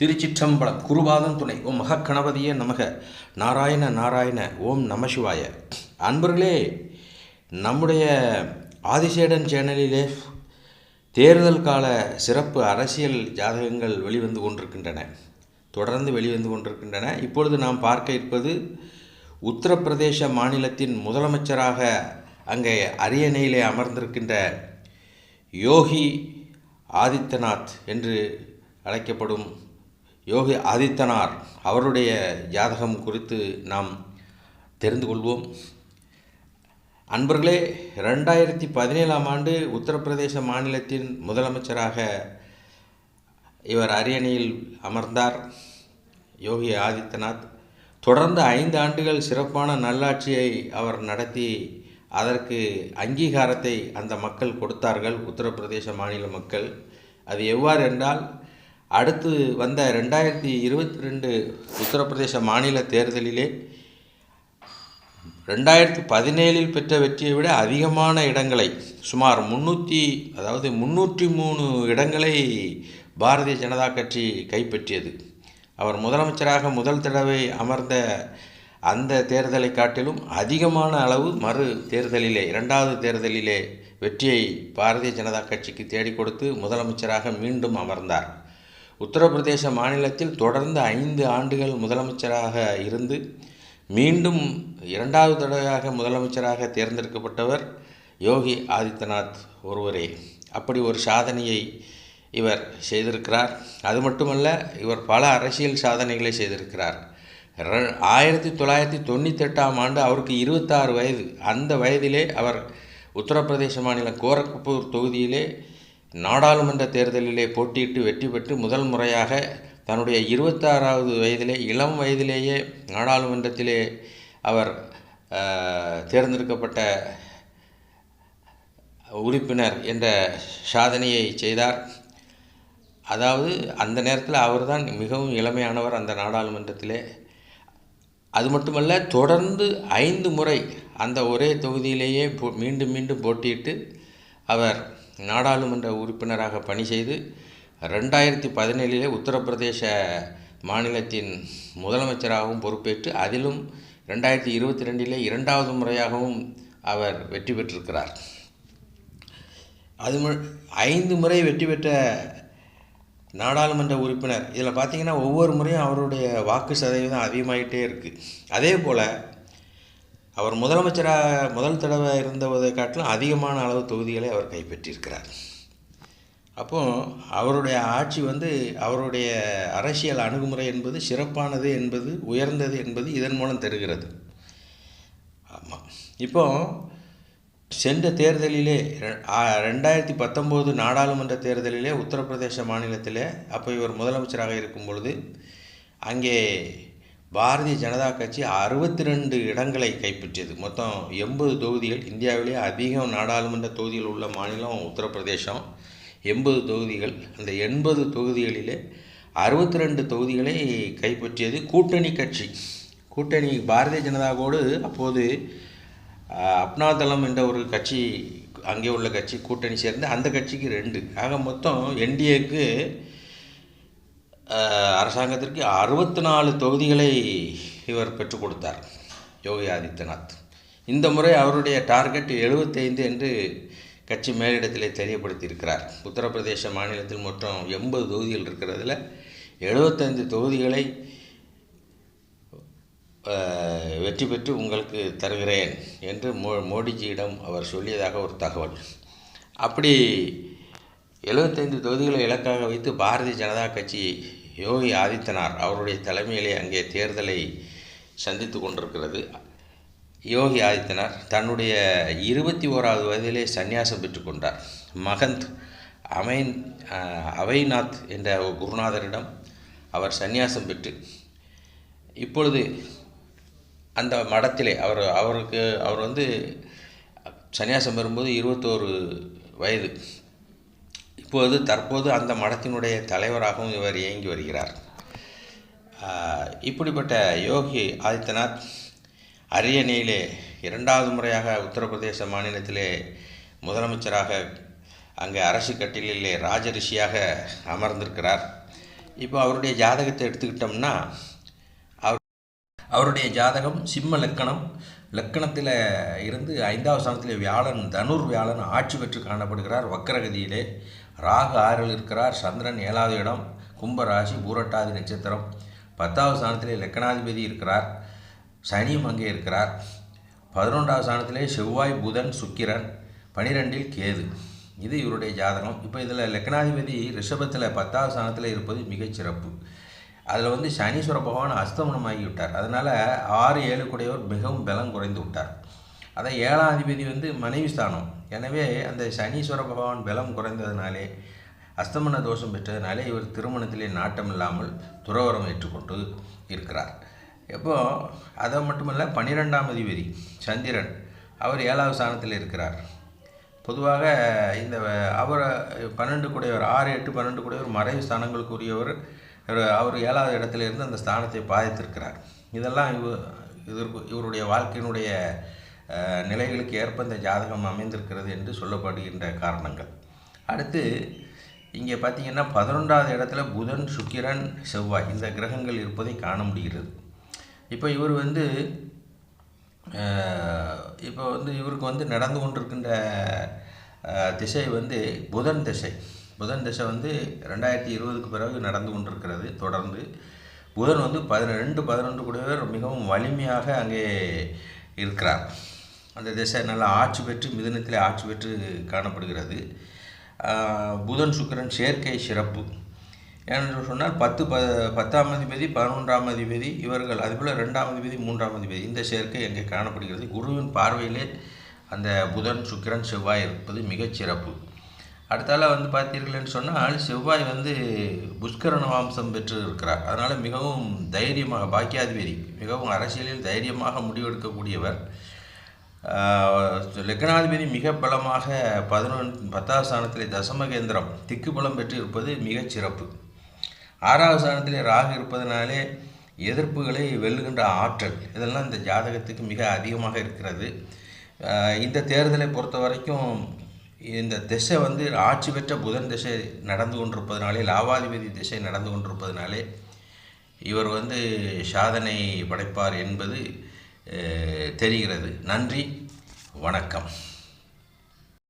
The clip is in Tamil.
திருச்சிற்றம்பலம் குருபாதம் துணை. ஓம் மகக்கணபதியே நமக. நாராயண நாராயண ஓம் நமசிவாய அன்பர்களே நம்முடைய ஆதிசேடன் சேனலிலே தேர்தல் கால சிறப்பு அரசியல் ஜாதகங்கள் வெளிவந்து கொண்டிருக்கின்றன. தொடர்ந்து வெளிவந்து கொண்டிருக்கின்றன. இப்பொழுது நாம் பார்க்க இருப்பது உத்தரப்பிரதேச மாநிலத்தின் முதலமைச்சராக அங்கே அரியணையிலே அமர்ந்திருக்கின்ற யோகி ஆதித்யநாத் என்று அழைக்கப்படும் யோகி ஆதித்தனார் அவருடைய ஜாதகம் குறித்து நாம் தெரிந்து கொள்வோம். அன்பர்களே ரெண்டாயிரத்தி பதினேழாம் ஆண்டு உத்தரப்பிரதேச மாநிலத்தின் முதலமைச்சராக இவர் அரியணையில் அமர்ந்தார். யோகி ஆதித்யநாத் தொடர்ந்து ஐந்து ஆண்டுகள் சிறப்பான நல்லாட்சியை அவர் நடத்தி அதற்கு அங்கீகாரத்தை அந்த மக்கள் கொடுத்தார்கள் உத்தரப்பிரதேச மாநில மக்கள். அது எவ்வாறு என்றால் அடுத்து வந்த ரெண்டாயிரத்தி இருபத்தி ரெண்டு உத்தரப்பிரதேச மாநில தேர்தலிலே ரெண்டாயிரத்தி பதினேழில் பெற்ற வெற்றியை விட அதிகமான இடங்களை சுமார் முன்னூற்றி அதாவது முன்னூற்றி மூணு இடங்களை பாரதிய ஜனதா கட்சி கைப்பற்றியது. அவர் முதலமைச்சராக முதல் தடவை அமர்ந்த அந்த தேர்தலை காட்டிலும் அதிகமான அளவு மறு தேர்தலிலே இரண்டாவது தேர்தலிலே வெற்றியை பாரதிய ஜனதா கட்சிக்கு தேடிக் கொடுத்து முதலமைச்சராக மீண்டும் அமர்ந்தார். உத்தரப்பிரதேச மாநிலத்தில் தொடர்ந்து ஐந்து ஆண்டுகள் முதலமைச்சராக இருந்து மீண்டும் இரண்டாவது தடவையாக முதலமைச்சராக தேர்ந்தெடுக்கப்பட்டவர் யோகி ஆதித்யநாத் ஒருவரே. அப்படி ஒரு சாதனையை இவர் செய்திருக்கிறார். அது மட்டுமல்ல இவர் பல அரசியல் சாதனைகளை செய்திருக்கிறார். ஆயிரத்தி தொள்ளாயிரத்தி தொண்ணூத்தெட்டாம் ஆண்டு அவருக்கு இருபத்தாறு வயது. அந்த வயதிலே அவர் உத்தரப்பிரதேச மாநிலம் கோரக்பூர் தொகுதியிலே நாடாளுமன்ற தேர்தலிலே போட்டியிட்டு வெற்றி பெற்று முதல் முறையாக தன்னுடைய இருபத்தாறாவது வயதிலே இளம் வயதிலேயே நாடாளுமன்றத்திலே அவர் தேர்ந்தெடுக்கப்பட்ட உறுப்பினர் என்ற சாதனையை செய்தார். அதாவது அந்த நேரத்தில் அவர்தான் மிகவும் இளமையானவர் அந்த நாடாளுமன்றத்திலே. அது மட்டுமல்ல தொடர்ந்து ஐந்து முறை அந்த ஒரே தொகுதியிலேயே மீண்டும் மீண்டும் போட்டியிட்டு அவர் நாடாளுமன்ற உறுப்பினராக பணி செய்து ரெண்டாயிரத்தி பதினேழிலே உத்தரப்பிரதேச மாநிலத்தின் முதலமைச்சராகவும் பொறுப்பேற்று அதிலும் ரெண்டாயிரத்தி இருபத்தி ரெண்டிலே இரண்டாவது முறையாகவும் அவர் வெற்றி பெற்றிருக்கிறார். அது ஐந்து முறை வெற்றி பெற்ற நாடாளுமன்ற உறுப்பினர். இதில் பார்த்தீங்கன்னா ஒவ்வொரு முறையும் அவருடைய வாக்கு சதவீதம் அதிகமாகிட்டே இருக்குது அதே போல் அவர் முதலமைச்சராக முதல் தடவை இருந்ததை காட்டிலும் அதிகமான அளவு தொகுதிகளை அவர் கைப்பற்றியிருக்கிறார். அப்போது அவருடைய ஆட்சி வந்து அவருடைய அரசியல் அணுகுமுறை என்பது சிறப்பானது என்பது உயர்ந்தது என்பது இதன் மூலம் தெரிகிறது. ஆமாம் இப்போ சென்ற தேர்தலிலே ரெண்டாயிரத்தி பத்தொம்போது நாடாளுமன்ற தேர்தலிலே உத்தரப்பிரதேச மாநிலத்தில் அப்போ இவர் முதலமைச்சராக இருக்கும் பொழுது அங்கே பாரதிய ஜனதா கட்சி அறுபத்தி ரெண்டு இடங்களை கைப்பற்றியது. மொத்தம் எண்பது தொகுதிகள் இந்தியாவிலே அதிகம் நாடாளுமன்ற தொகுதிகள் உள்ள மாநிலம் உத்தரப்பிரதேசம். எண்பது தொகுதிகள் அந்த எண்பது தொகுதிகளிலே அறுபத்தி ரெண்டு தொகுதிகளை கைப்பற்றியது கூட்டணி கட்சி. கூட்டணி பாரதிய ஜனதாவோடு அப்போது அப்னாதளம் என்ற ஒரு கட்சி அங்கே உள்ள கட்சி கூட்டணி சேர்ந்து அந்த கட்சிக்கு ரெண்டு. ஆக மொத்தம் என்டிஏக்கு அரசாங்கத்திற்கு அறுபத்தி நாலு தொகுதிகளை இவர் பெற்றுக் கொடுத்தார் யோகி ஆதித்யநாத். இந்த முறை அவருடைய டார்கெட் எழுபத்தைந்து என்று கட்சி மேலிடத்திலே தெரியப்படுத்தியிருக்கிறார். உத்தரப்பிரதேச மாநிலத்தில் மொத்தம் எண்பது தொகுதிகள் இருக்கிறதுல எழுபத்தைந்து தொகுதிகளை வெற்றி பெற்று உங்களுக்கு தருகிறேன் என்று மோ மோடிஜியிடம் அவர் சொல்லியதாக ஒரு தகவல். அப்படி எழுபத்தைந்து தொகுதிகளை இலக்காக வைத்து பாரதிய ஜனதா கட்சி யோகி ஆதித்யநாத் அவருடைய தலைமையிலே அங்கே தேர்தலை சந்தித்து கொண்டிருக்கிறது. யோகி ஆதித்யநாத் தன்னுடைய இருபத்தி ஓராவது வயதிலே சந்நியாசம் பெற்றுக்கொண்டார் மகந்த் அமைன் அவைநாத் என்ற குருநாதரிடம் அவர் சந்நியாசம் பெற்று இப்பொழுது அந்த மடத்திலே அவர் அவருக்கு அவர் வந்து சன்னியாசம் பெறும்போது இருபத்தோரு வயது. இப்போது தற்போது அந்த மடத்தினுடைய தலைவராகவும் இவர் இயங்கி வருகிறார். இப்படிப்பட்ட யோகி ஆதித்யநாத் அரியணையிலே இரண்டாவது முறையாக உத்தரப்பிரதேச மாநிலத்திலே முதலமைச்சராக அங்கே அரசு கட்டிலே ராஜரிஷியாக அமர்ந்திருக்கிறார். இப்போ அவருடைய ஜாதகத்தை எடுத்துக்கிட்டோம்னா அவர் அவருடைய ஜாதகம் சிம்ம லக்கணம் லக்கணத்தில் இருந்து ஐந்தாவது ஸ்தானத்தில் வியாழன் தனுர் வியாழன் ஆட்சி பெற்று காணப்படுகிறார் வக்கரகதியிலே. ராகு ஆறில் இருக்கிறார் சந்திரன் ஏழாவது இடம் கும்பராசி பூரட்டாதி நட்சத்திரம். பத்தாவது ஸ்தானத்திலே லக்கணாதிபதி இருக்கிறார் சனியும் அங்கே இருக்கிறார். பதினொன்றாவது ஸ்தானத்திலே செவ்வாய் புதன் சுக்கிரன் பனிரெண்டில் கேது. இது இவருடைய ஜாதகம். இப்போ இதில் லக்னாதிபதி ரிஷபத்தில் பத்தாவது ஸ்தானத்தில் இருப்பது மிகச்சிறப்பு அதில் வந்து சனீஸ்வர பகவான் அஸ்தமனமாகி விட்டார் அதனால் ஆறு ஏழு கூடையவர் மிகவும் பலம் குறைந்து விட்டார். அதை ஏழாம் அதிபதி வந்து மனைவி ஸ்தானம். எனவே அந்த சனீஸ்வர பகவான் பலம் குறைந்ததுனாலே அஸ்தமன தோஷம் பெற்றதுனாலே இவர் திருமணத்திலே நாட்டம் இல்லாமல் துறவரம் ஏற்றுக்கொண்டு இருக்கிறார். எப்போ? அதை மட்டுமல்ல பன்னிரெண்டாம் அதிபதி சந்திரன் அவர் ஏழாவது ஸ்தானத்தில் இருக்கிறார். பொதுவாக இந்த அவர் பன்னெண்டு கூடையவர் ஆறு எட்டு பன்னெண்டு கூடையவர் மறைவு ஸ்தானங்களுக்குரியவர் அவர் ஏழாவது இடத்துல இருந்து அந்த ஸ்தானத்தை பாதித்திருக்கிறார். இதெல்லாம் இவ இதற்கு இவருடைய வாழ்க்கையினுடைய நிலைகளுக்கு ஏற்ப இந்த ஜாதகம் அமைந்திருக்கிறது என்று சொல்லப்படுகின்ற காரணங்கள். அடுத்து இங்கே பார்த்தீங்கன்னா பதினொன்றாவது இடத்துல புதன் சுக்கிரன் செவ்வாய் இந்த கிரகங்கள் இருப்பதை காண முடிகிறது. இப்போ இவர் வந்து இப்போ வந்து இவருக்கு வந்து நடந்து கொண்டிருக்கின்ற திசை வந்து புதன் திசை. புதன் திசை வந்து ரெண்டாயிரத்தி இருபதுக்கு பிறகு நடந்து கொண்டிருக்கிறது தொடர்ந்து. புதன் வந்து பதினெண்டு பதினொன்று கூடவே மிகவும் வலிமையாக அங்கே இருக்கிறார். அந்த திசை நல்லா ஆட்சி பெற்று மிதனத்தில் ஆட்சி பெற்று காணப்படுகிறது. புதன் சுக்கிரன் சேர்க்கை சிறப்பு. ஏனென்று சொன்னால் பத்து ப பத்தாம் அதிபதி பதினொன்றாம் அதிபதி இவர்கள் அதுபோல் ரெண்டாம் அதிபதி மூன்றாம் அதிபதி இந்த சேர்க்கை எங்கே காணப்படுகிறது. குருவின் பார்வையிலே அந்த புதன் சுக்கிரன் செவ்வாய் இருப்பது மிகச்சிறப்பு அடுத்தால வந்து பார்த்தீர்கள்னு சொன்னால் செவ்வாய் வந்து புஷ்கரண வம்சம் பெற்று இருக்கிறார் அதனால் மிகவும் தைரியமாக பாக்கியாதிபதி மிகவும் அரசியலில் தைரியமாக முடிவெடுக்கக்கூடியவர். லக்னாதிபதி மிக பலமாக பதினொன் பத்தாவது ஸ்தானத்திலே தசமகேந்திரம் திக்கு பலம் பெற்று இருப்பது மிகச் சிறப்பு. ஆறாவது ஸ்தானத்தில் ராகு இருப்பதனாலே எதிர்ப்புகளை வெல்லுகின்ற ஆற்றல் இதெல்லாம் இந்த ஜாதகத்துக்கு மிக அதிகமாக இருக்கிறது. இந்த தேர்தலை பொறுத்த வரைக்கும் இந்த திசை வந்து ஆட்சி பெற்ற புதன் திசை நடந்து கொண்டிருப்பதனாலே லாவாதிபதி திசை நடந்து கொண்டிருப்பதனாலே இவர் வந்து சாதனை படைப்பார் என்பது தெரிகிறது. நன்றி. வணக்கம்.